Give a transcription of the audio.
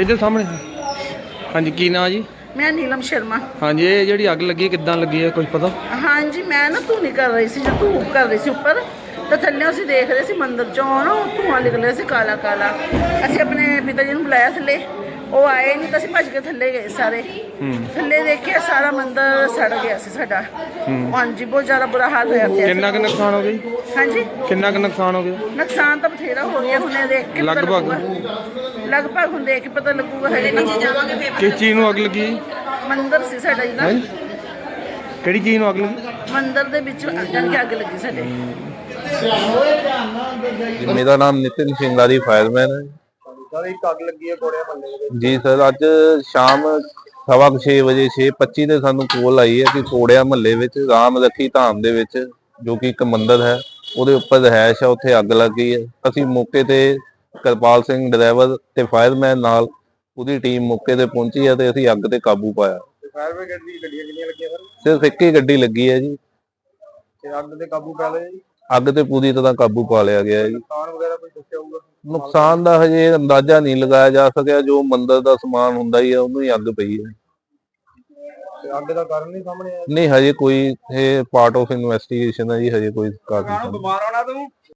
ਇੱਧਰ ਸਾਹਮਣੇ। ਹਾਂਜੀ ਕੀ ਨਾਂ ਜੀ? ਮੈਂ ਨੀਲਮ ਸ਼ਰਮਾ। ਹਾਂਜੀ ਇਹ ਜਿਹੜੀ ਅੱਗ ਲੱਗੀ ਕਿੱਦਾਂ ਲੱਗੀ ਹੈ ਕੁਝ ਪਤਾ? ਹਾਂਜੀ ਮੈਂ ਨਾ ਧੂਣੀ ਕਰ ਰਹੀ ਸੀ ਜਦ ਧੂਪ ਕਰ ਰਹੀ ਸੀ ਉੱਪਰ। ਤਾਂ ਥੱਲੇ ਅਸੀਂ ਦੇਖ ਰਹੇ ਸੀ ਮੰਦਿਰ ਚੋਂ ਨਾ ਧੂਆਂ ਨਿਕਲ ਰਿਹਾ ਸੀ ਕਾਲਾ ਕਾਲਾ ਅਸੀਂ ਆਪਣੇ ਪਿਤਾ ਜੀ ਨੂੰ ਬੁਲਾਇਆ ਥੱਲੇ। ਉਹ ਆਏ ਨਹੀਂ ਤਾਂ ਅਸੀਂ ਭੱਜ ਕੇ ਥੱਲੇ ਗਏ ਸਾਰੇ। ਹੂੰ। ਥੱਲੇ ਦੇਖਿਆ ਸਾਰਾ ਮੰਦਿਰ ਸੜ ਗਿਆ ਸੀ ਸਾਡਾ। ਹਾਂਜੀ ਬਹੁਤ ਜ਼ਿਆਦਾ ਬੁਰਾ ਹਾਲ ਹੋਇਆ ਪਿਆ ਸੀ। ਕਿੰਨਾ ਕੁ ਨੁਕਸਾਨ ਹੋ ਗਿਆ ਜੀ? ਹਾਂਜੀ। ਕਿੰਨਾ ਕੁ ਨੁਕਸਾਨ ਹੋ ਗਿਆ? ਨੁਕਸਾਨ ਤਾਂ ਬਥੇਰਾ ਹੋ ਗਿਆ ਹੁਣੇ ਦੇਖ ਕੇ ਪਤਾ ਲਗਭਗ? ਲੱਗੂਗਾ। ਲਗਭਗ ਹੁਣ ਦੇਖ ਕੇ ਪਤਾ ਲੱਗੂਗਾ ਹਜੇ ਨਹੀਂ ਜਾਵਾਂਗੇ ਫਿਰ ਕਿਸ ਚੀਜ਼ ਨੂੰ ਅੱਗ ਲੱਗੀ? ਮੰਦਿਰ ਸੀ ਸਾਡਾ ਜੀ ਨਾ। ਹੈਂ? ਕਿਹੜੀ ਚੀਜ਼ ਨੂੰ ਅੱਗ ਲੱਗੀ? ਮੰਦਿਰ ਦੇ ਵਿੱਚ ਜਾਣ ਕੇ ਅੱਗ ਲੱਗੀ ਸਾਡੇ। ਜੀ, ਮੇਰਾ ਨਾਮ ਨਿਤਿਨ ਸਿੰਗਾਰੀ ਫਾਇਰਮੈਨ ਹੈ। ਸਰ ਅੱਗ ਜੀ ਸਰ ਅੱਜ ਸ਼ਾਮ ਸਵਾ ਵਜੇ 6:25 ਤੇ ਸਾਨੂੰ ਕੋਲ ਆਈ ਹੈ ਕਿ ਕੋੜਿਆ ਮੱਲੇ ਵਿੱਚ ਰਾਮ ਰੱਖੀ ਧਾਮ ਦੇ ਵਿੱਚ ਜੋ ਕਿ ਇੱਕ ਮੰਦਿਰ ਹੈ ਉਹਦੇ ਉੱਪਰ ਰਹਿਸ਼ ਹੈ ਉੱਥੇ ਅੱਗ ਲੱਗ ਗਈ ਹੈ। ਅਸੀਂ ਮੌਕੇ ਤੇ ਕਰਪਾਲ ਸਿੰਘ ਡਰਾਈਵਰ ਤੇ ਫਾਇਰਮੈਨ ਨਾਲ ਉਹਦੀ ਟੀਮ ਮੌਕੇ ਤੇ ਪਹੁੰਚੀ ਹੈ ਤੇ ਅਸੀਂ ਅੱਗ ਤੇ ਕਾਬੂ ਪਾਇਆ। ਸਿਰਫ ਇੱਕ ਹੀ ਗੱਡੀ ਲੱਗੀ ਹੈ ਜੀ। ਅੱਗ ਤੇ ਕਾਬੂ ਪਾ ਲਿਆ ਜੀ? ਅੱਗ ਤੇ ਪੂਰੀ ਤਰ੍ਹਾਂ ਕਾਬੂ ਪਾ ਲਿਆ ਗਿਆ ਹੈ ਜੀ। ਨੁਕਸਾਨ ਵਗੈਰਾ ਕੋਈ ਦੱਸਿਆ ਹੋਊਗਾ ਨੁਕਸਾਨ ਦਾ ਹਜੇ ਅੰਦਾਜ਼ਾ ਨਹੀਂ ਲਗਾਇਆ ਜਾ ਸਕਿਆ। ਜੋ ਮੰਦਿਰ ਦਾ ਸਮਾਨ ਹੁੰਦਾ ਹੀ ਹੈ ਉਹਨੂੰ ਹੀ ਅੱਗ ਪਈ ਹੈ। ਤੇ ਅੱਗ ਦਾ ਕਾਰਨ ਨਹੀਂ ਸਾਹਮਣੇ ਆਇਆ? ਨਹੀਂ ਹਜੇ ਕੋਈ ਇਹ ਪਾਰਟ ਆਫ ਇਨਵੈਸਟੀਗੇਸ਼ਨ ਹੈ ਜੀ ਹਜੇ ਕੋਈ ਕਾਰਨ ਨਹੀਂ। ਬਿਮਾਰ ਹੋਣਾ ਤੂੰ